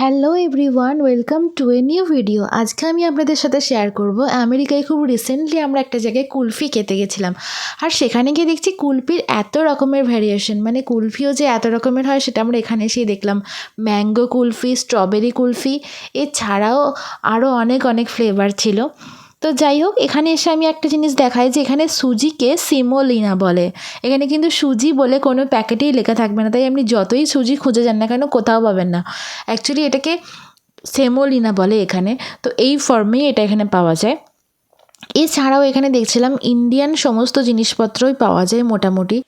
Hello everyone welcome to a new video. আজকে আমি আপনাদের সাথে শেয়ার করব, আমেরিকায় খুব রিসেন্টলি আমরা একটা জায়গায় কুলফি খেতে গেছিলাম। আর সেখানে গিয়ে দেখছি কুলফির এত রকমের ভ্যারিয়েশন মানে কুলফিও যে এত রকমের হয় সেটা আমরা এখানে এসেই দেখলাম। ম্যাঙ্গো কুলফি স্ট্রবেরি কুলফি, এছাড়াও আরও অনেক অনেক ফ্লেভার ছিল। তো যাই হোক, এখানে এসে আমি একটা জিনিস দেখাই যে এখানে সুজিকে সিমোলিনা বলে। এখানে কিন্তু সুজি বলে কোনো প্যাকেটেই লেখা থাকবে না, তাই আপনি যতই সুজি খুঁজে যান না কেন কোথাও পাবেন না। অ্যাকচুয়ালি এটাকে সেমোলিনা বলে এখানে, তো এই ফর্মেই এটা এখানে পাওয়া যায়। এছাড়াও এখানে দেখছিলাম ইন্ডিয়ান সমস্ত জিনিসপত্রই পাওয়া যায় মোটামুটি।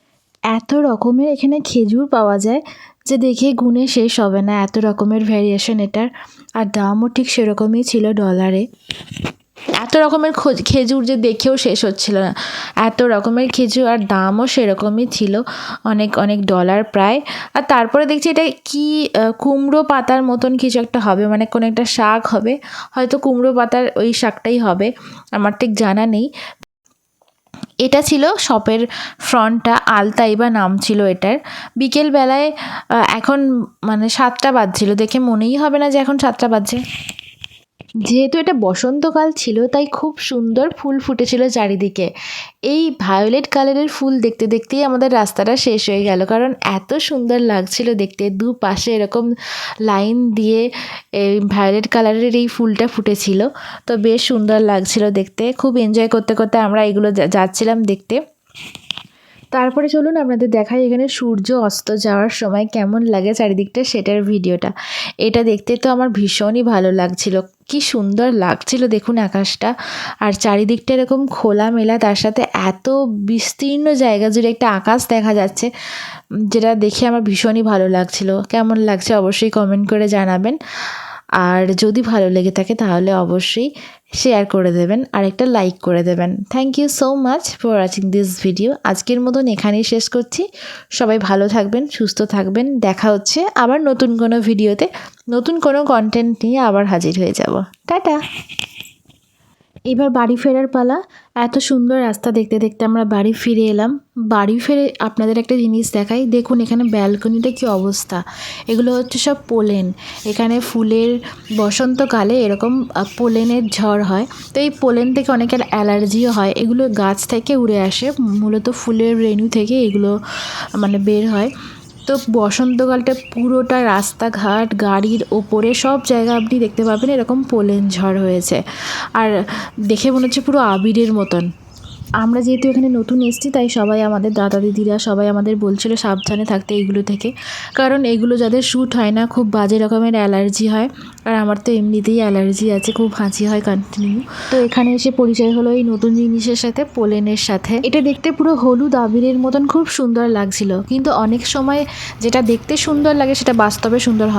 এত রকমের এখানে খেজুর পাওয়া যায় যে দেখে গুণে শেষ হবে না, এত রকমের ভ্যারিয়েশন এটার। আর দামও ঠিক সেরকমই ছিল ডলারে এত রকমের খোজ- খেজুর যে দেখেও শেষ হচ্ছিল না। এত রকমের খেজুর আর দামও সেরকমই ছিল, অনেক অনেক ডলার প্রায়। আর তারপরে দেখছি এটা কি কুমড়ো পাতার মতন কিছু একটা হবে মানে কোনো একটা শাক হবে। হয়তো কুমড়ো পাতার ওই শাকটাই হবে, আমার ঠিক জানা নেই। এটা ছিল শপের ফ্রন্টটা আলতাই বা নাম ছিল এটার। বিকেলবেলায় এখন মানে সাতটা বাজছিল, দেখে মনেই হবে না যে এখন সাতটা বাজছে। যেহেতু এটা বসন্তকাল ছিল, তাই খুব সুন্দর ফুল ফুটেছিল চারিদিকে। এই ভায়োলেট কালারের ফুল দেখতে দেখতেই আমাদের রাস্তাটা শেষ হয়ে গেল, কারণ এত সুন্দর লাগছিল দেখতে। দুপাশে এরকম লাইন দিয়ে এই ভায়োলেট কালারের এই ফুলটা ফুটেছিল, তো বেশ সুন্দর লাগছিল দেখতে। খুব এনজয় করতে করতে আমরা এগুলো যাচ্ছিলাম দেখতে। তারপরে চলুন আপনাদের দেখাই এখানে সূর্য অস্ত যাওয়ার সময় কেমন লাগে চারিদিকটা সেটার ভিডিওটা। এটা দেখতে তো আমার ভীষণই ভালো লাগছিল। কি সুন্দর লাগছিল দেখুন আকাশটা। আর চারিদিকটা এরকম খোলামেলা, তার সাথে এত বিস্তীর্ণ জায়গা জুড়ে একটা আকাশ দেখা যাচ্ছে, যেটা দেখে আমার ভীষণই ভালো লাগছিল। কেমন লাগছে অবশ্যই কমেন্ট করে জানাবেন। আর যদি ভালো লেগে থাকে তাহলে অবশ্যই শেয়ার করে দেবেন, আর একটা লাইক করে দেবেন। Thank you so much for watching this video আজকের মতন এখানেই শেষ করছি। সবাই ভালো থাকবেন, সুস্থ থাকবেন। দেখা হচ্ছে আবার নতুন কোনো ভিডিওতে নতুন কোনো কন্টেন্ট নিয়ে আবার হাজির হয়ে যাব। টাটা! এবার বাড়ি ফেরার পালা। এত সুন্দর রাস্তা দেখতে দেখতে আমরা বাড়ি ফিরে এলাম। বাড়ি ফিরে আপনাদের একটা জিনিস দেখাই। দেখুন, এখানে ব্যালকনিতে কি অবস্থা। এগুলো হচ্ছে সব পোলেন। এখানে ফুলের বসন্তকালে এরকম পোলেনের ঝড় হয়। তো এই পোলেন থেকে অনেকের অ্যালার্জিও হয়। এগুলো গাছ থেকে উড়ে আসে। মূলত ফুলের রেণু থেকে এগুলো মানে বের হয়। তো বসন্তকালটা পুরোটা রাস্তাঘাট, গাড়ির ওপরে সব জায়গা আপনি দেখতে পাবেন এরকম পোলেন ঝড় হয়েছে। আর দেখে মনে হচ্ছে পুরো আবিরের মতন। আমরা যেহেতু এখানে নতুন এসেছি, তাই সবাই আমাদের দাদা দিদিরা সবাই আমাদের বলছিল সাবধানে থাকতে এইগুলো থেকে। কারণ এগুলো যাদের শ্যুট হয় না, খুব বাজে রকমের অ্যালার্জি হয়। আর আমার তো এমনিতেই অ্যালার্জি আছে, খুব হাঁচি হয় কন্টিনিউ তো এখানে এসে পরিচয় হলো এই নতুন জিনিসের সাথে, পোলেনের সাথে। এটা দেখতে পুরো হলুদ আবিরের মতন, খুব সুন্দর লাগছিল। কিন্তু অনেক সময় যেটা দেখতে সুন্দর লাগে, সেটা বাস্তবে সুন্দর হয়।